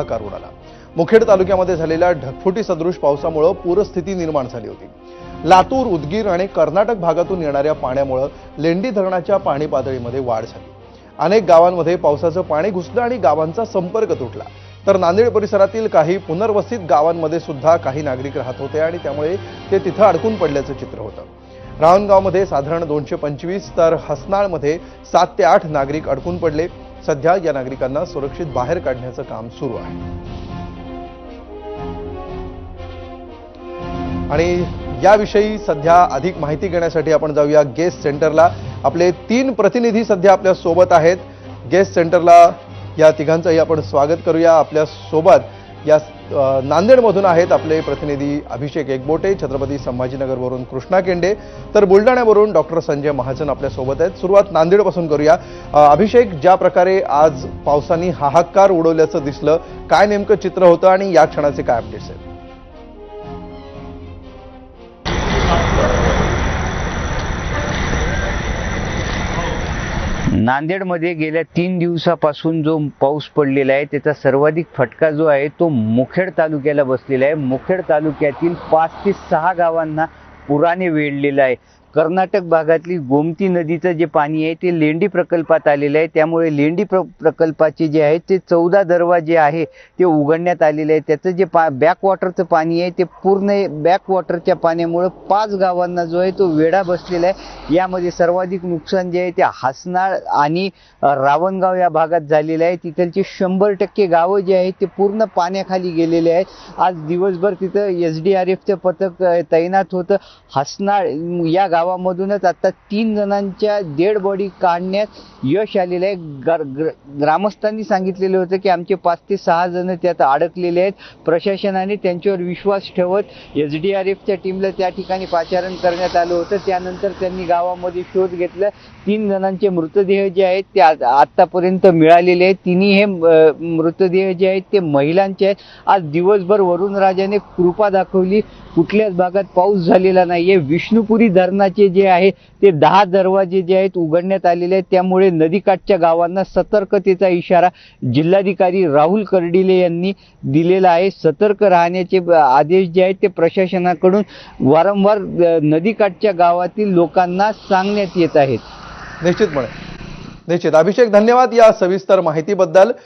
हाहाकार उडाला मुखेड तालुक्यामध्ये झालेल्या ढगफुटी सदृश पावसामुळं पूरस्थिती निर्माण झाली होती. लातूर उदगीर आणि कर्नाटक भागातून येणाऱ्या पाण्यामुळं लेंडी धरणाच्या पाणी पातळीमध्ये वाढ झाली. अनेक गावांमध्ये पावसाचं पाणी घुसलं आणि गावांचा संपर्क तुटला. तर नांदेड परिसरातील काही पुनर्वसित गावांमध्ये सुद्धा काही नागरिक राहत होते आणि त्यामुळे ते तिथं अडकून पडल्याचं चित्र होतं. रावणगावमध्ये साधारण दोनशे पंचवीस तर हसनाळमध्ये सात ते आठ नागरिक अडकून पडले. सध्या या नागरिकांना सुरक्षित बाहेर काढण्याचं काम सुरू आहे. आणि याविषयी सध्या अधिक माहिती घेण्यासाठी आपण जाऊया गेस्ट सेंटरला. आपले तीन प्रतिनिधी सध्या आपल्यासोबत आहेत. गेस्ट सेंटरला या तिघांचंही आपण स्वागत करूया आपल्यासोबत. या नांदेडमधून आहेत आपले प्रतिनिधी अभिषेक एकबोटे छत्रपती संभाजीनगरवरून कृष्णा केंडे तर बुलढाण्यावरून डॉक्टर संजय महाजन आपल्यासोबत आहेत. सुरुवात नांदेडपासून करूया. अभिषेक ज्या प्रकारे आज पावसाने हाहाकार उडवल्याचं दिसलं काय नेमकं चित्र होतं आणि या क्षणाचे काय अपडेट्स आहेत? नांदेडमध्ये गेल्या तीन दिवसापासून जो पाऊस पडलेला आहे त्याचा सर्वाधिक फटका जो आहे तो मुखेड तालुक्याला बसलेला आहे. मुखेड तालुक्यातील पाच ते सहा गावांना पुराने वेढलेला आहे. कर्नाटक भागातली गोमती नदीचं जे पाणी आहे ते लेंडी प्रकल्पात आलेलं आहे. त्यामुळे लेंडी प्र प्रकल्पाचे जे आहे ते चौदा दरवाजे आहे ते उघडण्यात आलेले आहे त्याचं जे पा बॅकवॉटरचं पाणी आहे ते पूर्ण बॅकवॉटरच्या पाण्यामुळं पाच गावांना जो आहे तो वेढा बसलेला आहे. यामध्ये सर्वाधिक नुकसान जे आहे ते हसनाळ आणि रावणगाव या भागात झालेलं आहे. तिथलचे शंभर टक्के गावं जे आहेत ते पूर्ण पाण्याखाली गेलेले आहेत. आज दिवसभर तिथं एस डी आर एफचं पथक तैनात होतं. हसनाळ या या गावामधूनच आता तीन जणांच्या डेड बॉडी काढण्यात यश आलेलं आहे. गर- ग्र- ग्रामस्थांनी सांगितलेलं होतं की आमचे पाच ते सहा जण त्यात अडकलेले आहेत. प्रशासनाने त्यांच्यावर विश्वास ठेवत एस डी आर एफच्या टीमला त्या ठिकाणी पाचारण करण्यात आलं होतं. त्यानंतर त्यांनी गावामध्ये शोध घेतला. तीन जणांचे मृतदेह जे आहेत ते आतापर्यंत मिळालेले आहेत. तिन्ही हे मृतदेह जे आहेत ते महिलांचे आहेत. आज दिवसभर वरुण राजाने कृपा दाखवली. कुठल्याच भागात पाऊस झालेला नाहीये. विष्णुपुरी धरणा धरणाचे जे आहे ते दहा दरवाजे जे आहेत उघडण्यात आलेले आहेत. त्यामुळे नदीकाठच्या गावांना सतर्कतेचा इशारा जिल्हाधिकारी राहुल कर्डिले यांनी दिलेला आहे. सतर्क राहण्याचे आदेश जे आहेत ते प्रशासनाकडून वारंवार नदीकाठच्या गावातील लोकांना सांगण्यात येत आहेत. निश्चितपणे. निश्चित. अभिषेक धन्यवाद या सविस्तर माहितीबद्दल.